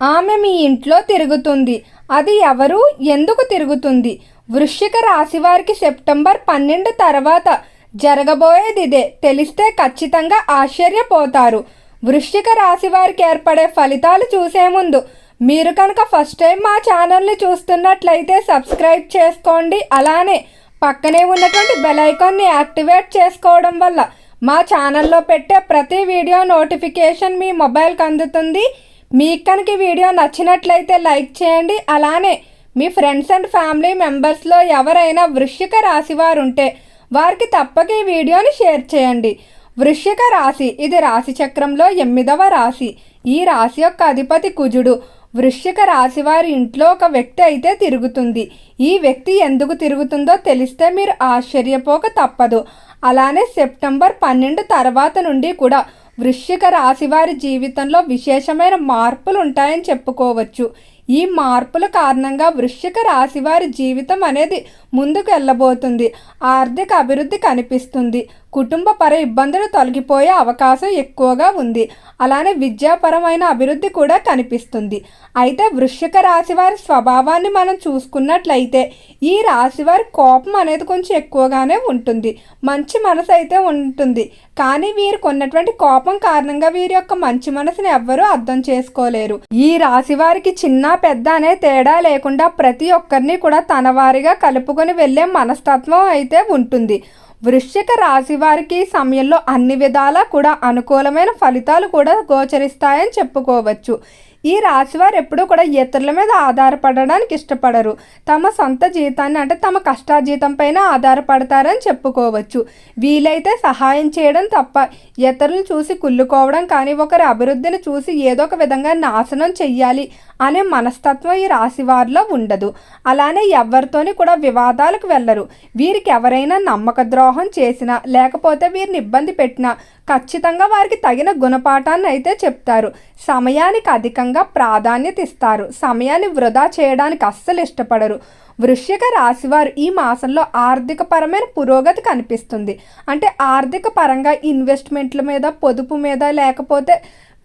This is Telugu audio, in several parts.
ఆమె మీ ఇంట్లో తిరుగుతుంది. అది ఎవరు? ఎందుకు తిరుగుతుంది? వృశ్చిక రాశి వారికి సెప్టెంబర్ పన్నెండు తర్వాత జరగబోయేది ఇదే తెలిస్తే ఖచ్చితంగా ఆశ్చర్యపోతారు. వృశ్చిక రాశి వారికి ఏర్పడే ఫలితాలు చూసే ముందు మీరు కనుక ఫస్ట్ టైం మా ఛానల్ని చూస్తున్నట్లయితే సబ్స్క్రైబ్ చేసుకోండి. అలానే పక్కనే ఉన్నటువంటి బెల్ ఐకాన్ని యాక్టివేట్ చేసుకోవడం వల్ల మా ఛానల్లో పెట్టే ప్రతి వీడియో నోటిఫికేషన్ మీ మొబైల్కి అందుతుంది. మీకు కనుక వీడియో నచ్చినట్లయితే లైక్ చేయండి. అలానే మీ ఫ్రెండ్స్ అండ్ ఫ్యామిలీ మెంబర్స్లో ఎవరైనా వృశ్చిక రాశి వారు ఉంటే వారికి తప్పక ఈ వీడియోని షేర్ చేయండి. వృశ్చిక రాశి ఇది రాశి చక్రంలో ఎనిమిదవ రాశి. ఈ రాశి యొక్క అధిపతి కుజుడు. వృశ్చిక రాశి వారి ఇంట్లో ఒక వ్యక్తి అయితే తిరుగుతుంది. ఈ వ్యక్తి ఎందుకు తిరుగుతుందో తెలిస్తే మీరు ఆశ్చర్యపోక తప్పదు. అలానే సెప్టెంబర్ పన్నెండు తర్వాత నుండి కూడా వృశ్చిక రాశి వారి జీవితంలో విశేషమైన మార్పులు ఉంటాయని చెప్పుకోవచ్చు. ఈ మార్పుల కారణంగా వృశ్చిక రాశి వారి జీవితం అనేది ముందుకు వెళ్ళబోతుంది ఆర్థిక అభివృద్ధి కనిపిస్తుంది. కుటుంబ పర ఇబ్బందులు తొలగిపోయే అవకాశం ఎక్కువగా ఉంది. అలానే విద్యాపరమైన అభివృద్ధి కూడా కనిపిస్తుంది. అయితే వృశ్చిక రాశి వారి స్వభావాన్ని మనం చూసుకున్నట్లయితే ఈ రాశి వారి కోపం అనేది కొంచెం ఎక్కువగానే ఉంటుంది. మంచి మనసు అయితే ఉంటుంది. కానీ వీరికి ఉన్నటువంటి కోపం కారణంగా వీరి యొక్క మంచి మనసుని ఎవ్వరూ అర్థం చేసుకోలేరు. ఈ రాశి వారికి చిన్న పెద్ద అనే తేడా లేకుండా ప్రతి ఒక్కరిని కూడా తన వారిగా కలుపుకొని వెళ్ళే మనస్తత్వం అయితే ఉంటుంది. వృశ్చిక రాశి వారికి సమయంలో అన్ని విధాలా కూడా అనుకూలమైన ఫలితాలు కూడా గోచరిస్తాయని చెప్పుకోవచ్చు. ఈ రాశివారు ఎప్పుడూ కూడా ఇతరుల మీద ఆధారపడడానికి ఇష్టపడరు. తమ సొంత జీతాన్ని అంటే తమ కష్టాజీతం పైన ఆధారపడతారని చెప్పుకోవచ్చు. వీలైతే సహాయం చేయడం తప్ప ఇతరులను చూసి కుళ్ళుకోవడం కానీ ఒకరి అభివృద్ధిని చూసి ఏదో ఒక విధంగా నాశనం చెయ్యాలి అనే మనస్తత్వం ఈ రాశి వారిలో ఉండదు. అలానే ఎవరితోని కూడా వివాదాలకు వెళ్ళరు. వీరికి ఎవరైనా నమ్మక ద్రోహం చేసినా లేకపోతే వీరిని ఇబ్బంది పెట్టినా ఖచ్చితంగా వారికి తగిన గుణపాఠాన్ని అయితే చెప్తారు. సమయానికి అధికంగా ప్రాధాన్యత ఇస్తారు సమయాన్ని వృధా చేయడానికి అస్సలు ఇష్టపడరు. వృశ్చిక రాశివారు ఈ మాసంలో ఆర్థిక పరమైన పురోగతి కనిపిస్తుంది. అంటే ఆర్థిక పరంగా ఇన్వెస్ట్మెంట్ల మీద పొదుపు మీద లేకపోతే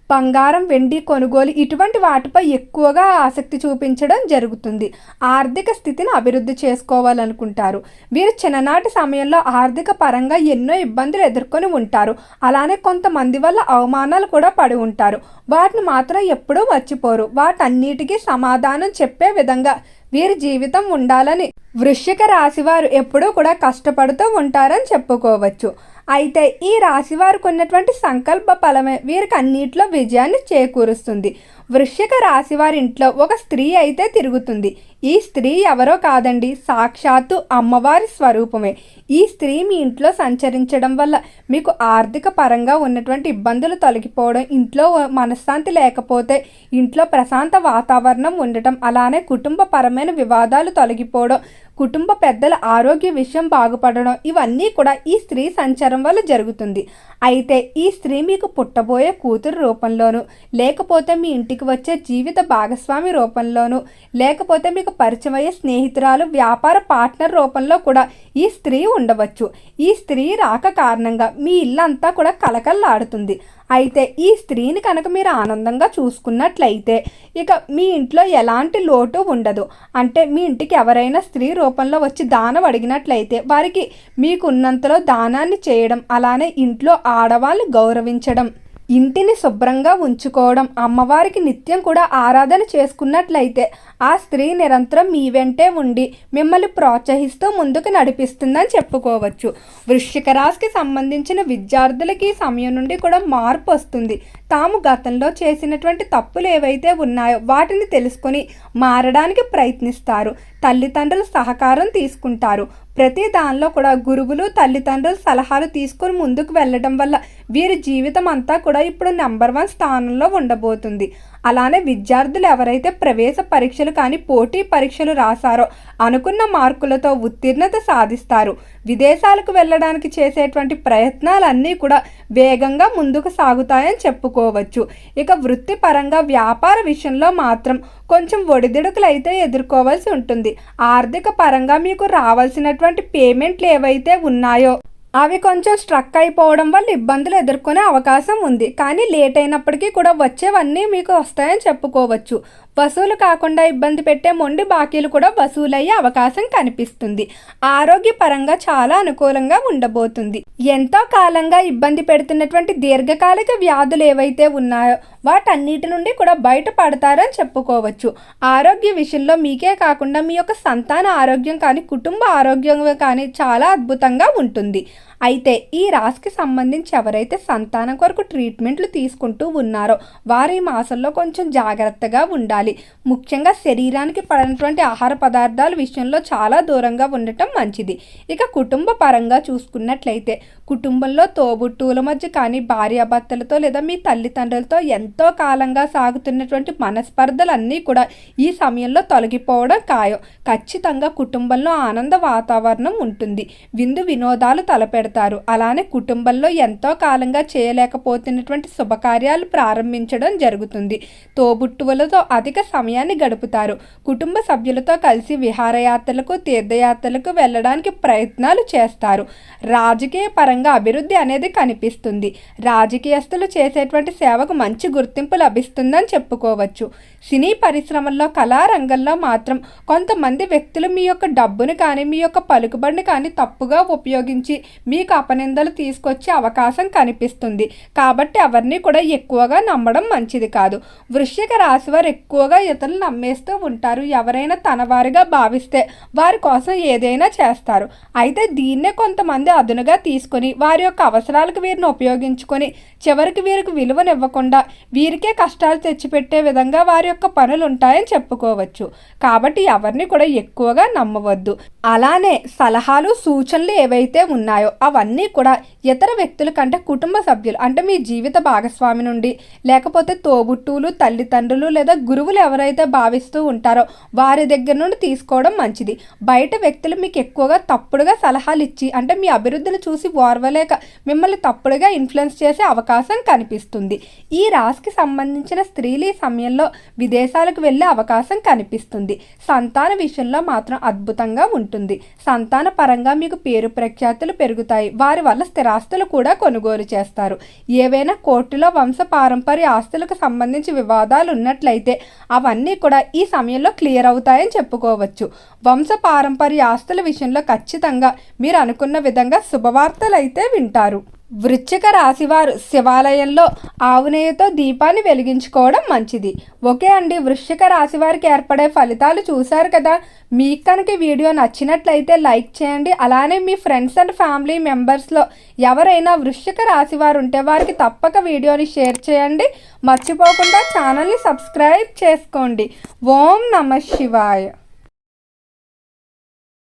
బంగారం వెండి కొనుగోలు ఇటువంటి వాటిపై ఎక్కువగా ఆసక్తి చూపించడం జరుగుతుంది. ఆర్థిక స్థితిని అభివృద్ధి చేసుకోవాలనుకుంటారు. వీరు చిన్ననాటి సమయంలో ఆర్థిక పరంగా ఎన్నో ఇబ్బందులు ఎదుర్కొని ఉంటారు. అలానే కొంతమంది వల్ల అవమానాలు కూడా పడి ఉంటారు. వాటిని మాత్రం ఎప్పుడూ మర్చిపోరు. వాటన్నిటికీ సమాధానం చెప్పే విధంగా వీరి జీవితం ఉండాలని వృశ్చిక రాశివారు ఎప్పుడూ కూడా కష్టపడుతూ ఉంటారని చెప్పుకోవచ్చు. అయితే ఈ రాశి వారికి ఉన్నటువంటి సంకల్ప ఫలమే వీరికి అన్నిట్లో విజయాన్ని చేకూరుస్తుంది. వృశ్చిక రాశి వారి ఇంట్లో ఒక స్త్రీ అయితే తిరుగుతుంది. ఈ స్త్రీ ఎవరో కాదండి సాక్షాత్తు అమ్మవారి స్వరూపమే. ఈ స్త్రీ మీ ఇంట్లో సంచరించడం వల్ల మీకు ఆర్థిక పరంగా ఉన్నటువంటి ఇబ్బందులు తొలగిపోవడం ఇంట్లో మనశ్శాంతి లేకపోతే ఇంట్లో ప్రశాంత వాతావరణం ఉండటం అలానే కుటుంబపరమైన వివాదాలు తొలగిపోవడం కుటుంబ పెద్దల ఆరోగ్య విషయం బాగుపడడం ఇవన్నీ కూడా ఈ స్త్రీ సంచారం వల్ల జరుగుతుంది. అయితే ఈ స్త్రీ మీకు పుట్టబోయే కూతురు రూపంలోను లేకపోతే మీ ఇంటికి వచ్చే జీవిత భాగస్వామి రూపంలోను లేకపోతే మీకు పరిచయమయ్యే స్నేహితురాలు వ్యాపార పార్ట్నర్ రూపంలో కూడా ఈ స్త్రీ ఉండవచ్చు. ఈ స్త్రీ రాక కారణంగా మీ ఇల్లంతా కూడా కలకల్లాడుతుంది అయితే ఈ స్త్రీని కనుక మీరు ఆనందంగా చూసుకున్నట్లయితే ఇక మీ ఇంట్లో ఎలాంటి లోటు ఉండదు. అంటే మీ ఇంటికి ఎవరైనా స్త్రీ రూపంలో వచ్చి దానం అడిగినట్లయితే వారికి మీకు ఉన్నంతలో దానాన్ని చేయడం అలానే ఇంట్లో ఆడవాళ్ళు గౌరవించడం. ఇంటిని శుభ్రంగా ఉంచుకోవడం అమ్మవారికి నిత్యం కూడా ఆరాధన చేసుకున్నట్లయితే ఆ స్త్రీ నిరంతరం మీ వెంటే ఉండి మిమ్మల్ని ప్రోత్సహిస్తూ ముందుకు నడిపిస్తుందని చెప్పుకోవచ్చు. వృశ్చిక రాశికి సంబంధించిన విద్యార్థులకి సమయం నుండి కూడా మార్పు వస్తుంది. తాము గతంలో చేసినటువంటి తప్పులు ఏవైతే ఉన్నాయో వాటిని తెలుసుకొని మారడానికి ప్రయత్నిస్తారు. తల్లిదండ్రుల సహకారం తీసుకుంటారు. ప్రతి దానిలో కూడా గురువులు తల్లిదండ్రుల సలహాలు తీసుకొని ముందుకు వెళ్ళడం వల్ల వీరి జీవితం అంతా కూడా ఇప్పుడు నెంబర్ వన్ స్థానంలో ఉండబోతుంది. అలానే విద్యార్థులు ఎవరైతే ప్రవేశ పరీక్షలు కానీ పోటీ పరీక్షలు రాశారో అనుకున్న మార్కులతో ఉత్తీర్ణత సాధిస్తారు. విదేశాలకు వెళ్ళడానికి చేసేటువంటి ప్రయత్నాలన్నీ కూడా వేగంగా ముందుకు సాగుతాయని చెప్పుకోవచ్చు. ఇక వృత్తిపరంగా వ్యాపార విషయంలో మాత్రం కొంచెం ఒడిదుడుకులు అయితే ఎదుర్కోవాల్సి ఉంటుంది. ఆర్థిక పరంగా మీకు రావాల్సినటువంటి పేమెంట్లు ఏవైతే ఉన్నాయో అవి కొంచెం స్ట్రక్ అయిపోవడం వల్ల ఇబ్బందులు ఎదుర్కొనే అవకాశం ఉంది. కానీ లేట్ అయినప్పటికీ కూడా వచ్చేవన్నీ మీకు వస్తాయని చెప్పుకోవచ్చు. వసూలు కాకుండా ఇబ్బంది పెట్టే మొండి బాకీలు కూడా వసూలయ్యే అవకాశం కనిపిస్తుంది. ఆరోగ్యపరంగా చాలా అనుకూలంగా ఉండబోతుంది. ఎంతో కాలంగా ఇబ్బంది పెడుతున్నటువంటి దీర్ఘకాలిక వ్యాధులు ఏవైతే ఉన్నాయో వాటన్నిటి నుండి కూడా బయటపడతారని చెప్పుకోవచ్చు. ఆరోగ్య విషయంలో మీకే కాకుండా మీ యొక్క సంతాన ఆరోగ్యం కానీ కుటుంబ ఆరోగ్యం కానీ చాలా అద్భుతంగా ఉంటుంది. అయితే ఈ రాశికి సంబంధించి ఎవరైతే సంతానం కొరకు ట్రీట్మెంట్లు తీసుకుంటూ ఉన్నారో వారి మాసంలో కొంచెం జాగ్రత్తగా ఉండాలి. ముఖ్యంగా శరీరానికి పడినటువంటి ఆహార పదార్థాల విషయంలో చాలా దూరంగా ఉండటం మంచిది. ఇక కుటుంబ పరంగా చూసుకున్నట్లయితే కుటుంబంలో తోబుట్టువుల మధ్య కానీ భార్యాభర్తలతో లేదా మీ తల్లిదండ్రులతో ఎంతో కాలంగా సాగుతున్నటువంటి మనస్పర్ధలన్నీ కూడా ఈ సమయంలో తొలగిపోవడం ఖాయం. ఖచ్చితంగా కుటుంబంలో ఆనంద వాతావరణం ఉంటుంది. విందు వినోదాలు తలపెడతారు. అలానే కుటుంబంలో ఎంతో కాలంగా చేయలేకపోతున్నటువంటి శుభకార్యాలు ప్రారంభించడం జరుగుతుంది. తోబుట్టువులతో అధిక సమయాన్ని గడుపుతారు. కుటుంబ సభ్యులతో కలిసి విహారయాత్రలకు తీర్థయాత్రలకు వెళ్ళడానికి ప్రయత్నాలు చేస్తారు. రాజకీయ పరంగా అభివృద్ధి అనేది కనిపిస్తుంది. రాజకీయస్తులు చేసేటువంటి సేవకు మంచి గుర్తింపు లభిస్తుందని చెప్పుకోవచ్చు. సినీ పరిశ్రమల్లో కళారంగంలో మాత్రం కొంతమంది వ్యక్తులు మీ యొక్క డబ్బును కానీ మీ యొక్క పలుకుబడిని కానీ తప్పుగా ఉపయోగించి మీకు అపనిందలు తీసుకొచ్చే అవకాశం కనిపిస్తుంది. కాబట్టి ఎవరిని కూడా ఎక్కువగా నమ్మడం మంచిది కాదు. వృశ్చిక రాశి వారు ఎక్కువగా ఇతరులు నమ్మేస్తూ ఉంటారు. ఎవరైనా తన వారిగా భావిస్తే వారి కోసం ఏదైనా చేస్తారు. అయితే దీన్నే కొంతమంది అదునుగా తీసుకొని వారి యొక్క అవసరాలకు వీరిని ఉపయోగించుకొని చివరికి వీరికి విలువనివ్వకుండా వీరికే కష్టాలు తెచ్చిపెట్టే విధంగా వారి యొక్క పనులు ఉంటాయని చెప్పుకోవచ్చు. కాబట్టి ఎవరిని కూడా ఎక్కువగా నమ్మవద్దు. అలానే సలహాలు సూచనలు ఏవైతే ఉన్నాయో అవన్నీ కూడా ఇతర వ్యక్తుల కంటే కుటుంబ సభ్యులు అంటే మీ జీవిత భాగస్వామి నుండి లేకపోతే తోబుట్టువులు తల్లిదండ్రులు లేదా గురువులు ఎవరైతే భావిస్తూ ఉంటారో వారి దగ్గర నుండి తీసుకోవడం మంచిది. బయట వ్యక్తులు మీకు ఎక్కువగా తప్పుడుగా సలహాలు ఇచ్చి అంటే మీ అభివృద్ధిని చూసి ఓర్వలేక మిమ్మల్ని తప్పుడుగా ఇన్ఫ్లుయెన్స్ చేసే అవకాశం కనిపిస్తుంది. ఈ రాశికి సంబంధించిన స్త్రీలు ఈ సమయంలో విదేశాలకు వెళ్ళే అవకాశం కనిపిస్తుంది. సంతాన విషయంలో మాత్రం అద్భుతంగా ఉంటుంది. సంతాన పరంగా మీకు పేరు ప్రఖ్యాతులు పెరుగుతాయి. వారి వల్ల స్థిరాస్తులు కూడా కొనుగోలు చేస్తారు. ఏవైనా కోర్టులో వంశ పారంపర్య ఆస్తులకు సంబంధించి వివాదాలు ఉన్నట్లయితే అవన్నీ కూడా ఈ సమయంలో క్లియర్ అవుతాయని చెప్పుకోవచ్చు. వంశ పారంపర్య ఆస్తుల విషయంలో ఖచ్చితంగా మీరు అనుకున్న విధంగా శుభవార్తలు అయితే వింటారు. వృశ్చిక రాశివారు శివాలయంలో ఆవునేయతో దీపాన్ని వెలిగించుకోవడం మంచిది. ఓకే అండి వృశ్చిక రాశి వారికి ఏర్పడే ఫలితాలు చూశారు కదా. మీకు కనుక వీడియో నచ్చినట్లయితే లైక్ చేయండి. అలానే మీ ఫ్రెండ్స్ అండ్ ఫ్యామిలీ మెంబర్స్లో ఎవరైనా వృశ్చిక రాశి వారు ఉంటే వారికి తప్పక వీడియోని షేర్ చేయండి. మర్చిపోకుండా ఛానల్ని సబ్స్క్రైబ్ చేసుకోండి. ఓం నమ శివాయ.